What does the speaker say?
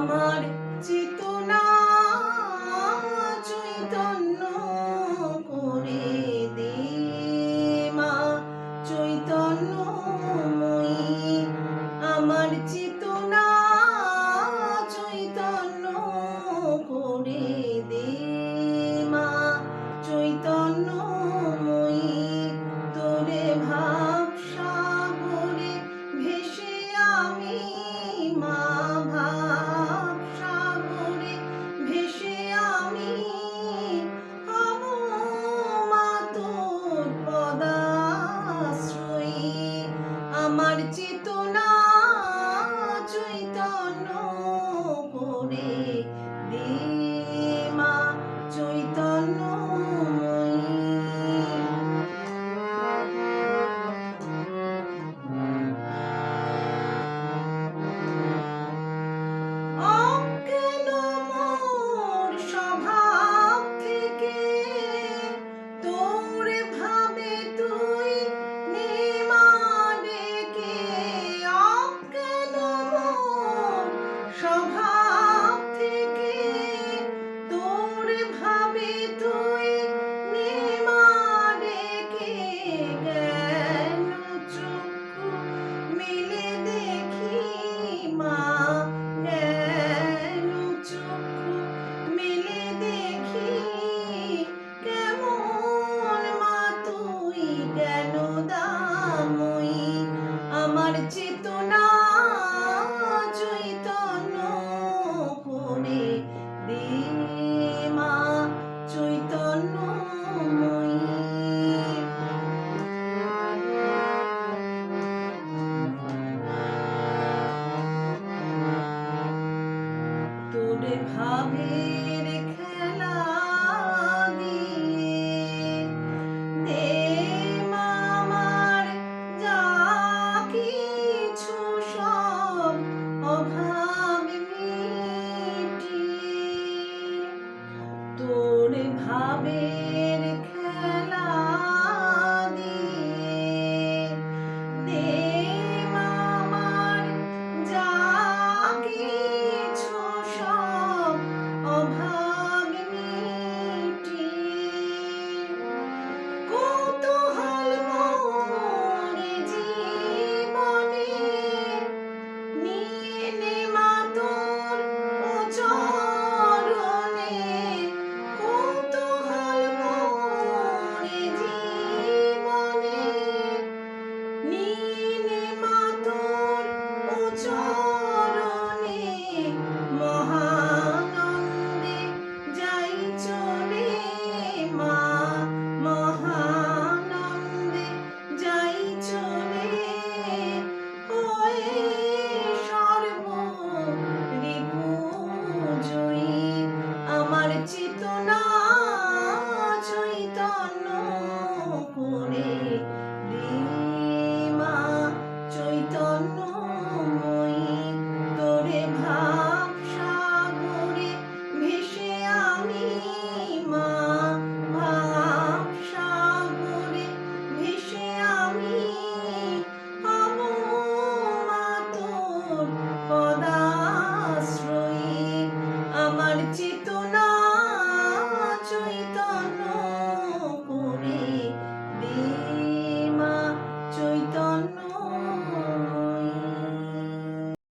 আমার চেতনা চৈতন্য করে দে মা চৈতন্য আমার চেতনা চৈতন্য করে দে মা চৈতন্য